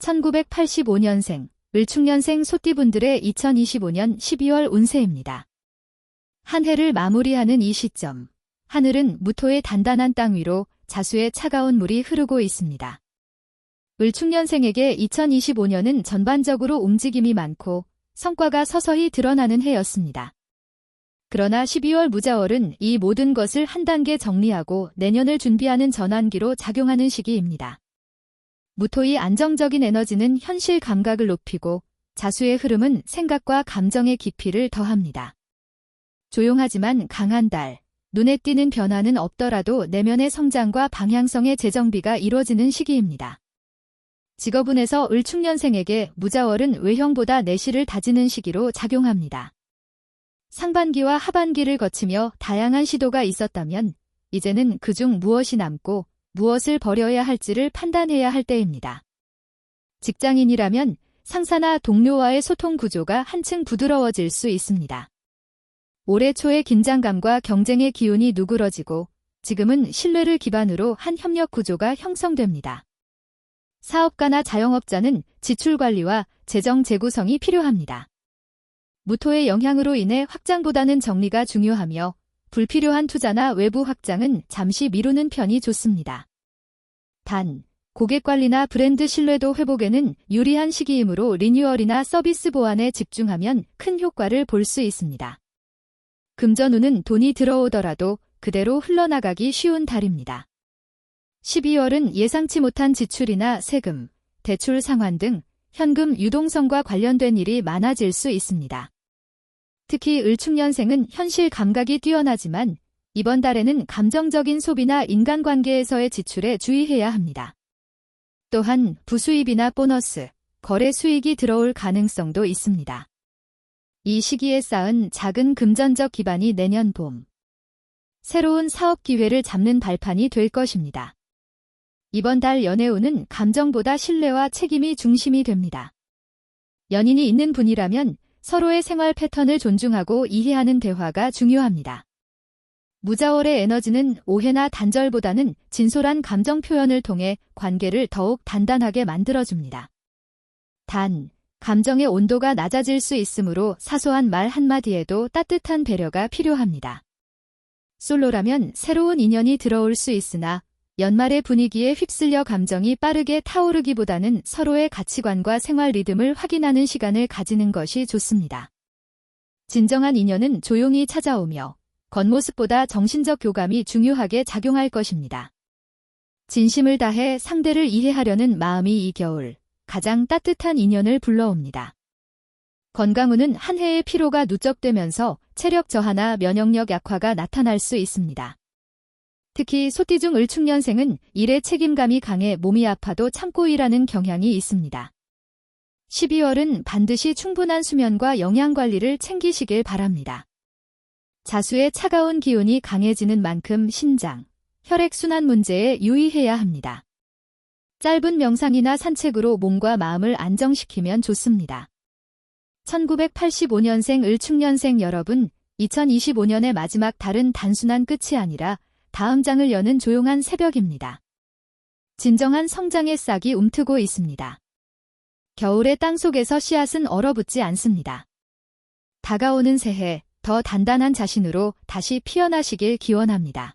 1985년생, 을축년생 소띠분들의 2025년 12월 운세입니다. 한 해를 마무리하는 이 시점, 하늘은 무토의 단단한 땅 위로 자수의 차가운 물이 흐르고 있습니다. 을축년생에게 2025년은 전반적으로 움직임이 많고 성과가 서서히 드러나는 해였습니다. 그러나 12월 무자월은 이 모든 것을 한 단계 정리하고 내년을 준비하는 전환기로 작용하는 시기입니다. 무토의 안정적인 에너지는 현실 감각을 높이고 자수의 흐름은 생각과 감정의 깊이를 더합니다. 조용하지만 강한 달, 눈에 띄는 변화는 없더라도 내면의 성장과 방향성의 재정비가 이루어지는 시기입니다. 직업운에서 을축년생에게 무자월은 외형보다 내실을 다지는 시기로 작용합니다. 상반기와 하반기를 거치며 다양한 시도가 있었다면 이제는 그중 무엇이 남고 무엇을 버려야 할지를 판단해야 할 때입니다. 직장인이라면 상사나 동료와의 소통 구조가 한층 부드러워질 수 있습니다. 올해 초의 긴장감과 경쟁의 기운이 누그러지고 지금은 신뢰를 기반으로 한 협력 구조가 형성됩니다. 사업가나 자영업자는 지출 관리와 재정 재구성이 필요합니다. 무토의 영향으로 인해 확장보다는 정리가 중요하며 불필요한 투자나 외부 확장은 잠시 미루는 편이 좋습니다. 단, 고객 관리나 브랜드 신뢰도 회복에는 유리한 시기이므로 리뉴얼이나 서비스 보완에 집중하면 큰 효과를 볼 수 있습니다. 금전운은 돈이 들어오더라도 그대로 흘러나가기 쉬운 달입니다. 12월은 예상치 못한 지출이나 세금, 대출 상환 등 현금 유동성과 관련된 일이 많아질 수 있습니다. 특히 을축년생은 현실 감각이 뛰어나지만 이번 달에는 감정적인 소비나 인간관계에서의 지출에 주의해야 합니다. 또한 부수입이나 보너스, 거래 수익이 들어올 가능성도 있습니다. 이 시기에 쌓은 작은 금전적 기반이 내년 봄. 새로운 사업 기회를 잡는 발판이 될 것입니다. 이번 달 연애운은 감정보다 신뢰와 책임이 중심이 됩니다. 연인이 있는 분이라면 서로의 생활 패턴을 존중하고 이해하는 대화가 중요합니다. 무자월의 에너지는 오해나 단절보다는 진솔한 감정 표현을 통해 관계를 더욱 단단하게 만들어줍니다. 단, 감정의 온도가 낮아질 수 있으므로 사소한 말 한마디에도 따뜻한 배려가 필요합니다. 솔로라면 새로운 인연이 들어올 수 있으나 연말의 분위기에 휩쓸려 감정이 빠르게 타오르기보다는 서로의 가치관과 생활 리듬을 확인하는 시간을 가지는 것이 좋습니다. 진정한 인연은 조용히 찾아오며 겉모습보다 정신적 교감이 중요하게 작용할 것입니다. 진심을 다해 상대를 이해하려는 마음이 이 겨울 가장 따뜻한 인연을 불러옵니다. 건강운은 한 해의 피로가 누적되면서 체력 저하나 면역력 약화가 나타날 수 있습니다. 특히 소띠 중 을축년생은 일의 책임감이 강해 몸이 아파도 참고 일하는 경향이 있습니다. 12월은 반드시 충분한 수면과 영양 관리를 챙기시길 바랍니다. 자수의 차가운 기운이 강해지는 만큼 신장, 혈액순환 문제에 유의해야 합니다. 짧은 명상이나 산책으로 몸과 마음을 안정시키면 좋습니다. 1985년생 을축년생 여러분, 2025년의 마지막 달은 단순한 끝이 아니라 다음 장을 여는 조용한 새벽입니다. 진정한 성장의 싹이 움트고 있습니다. 겨울의 땅 속에서 씨앗은 얼어붙지 않습니다. 다가오는 새해 더 단단한 자신으로 다시 피어나시길 기원합니다.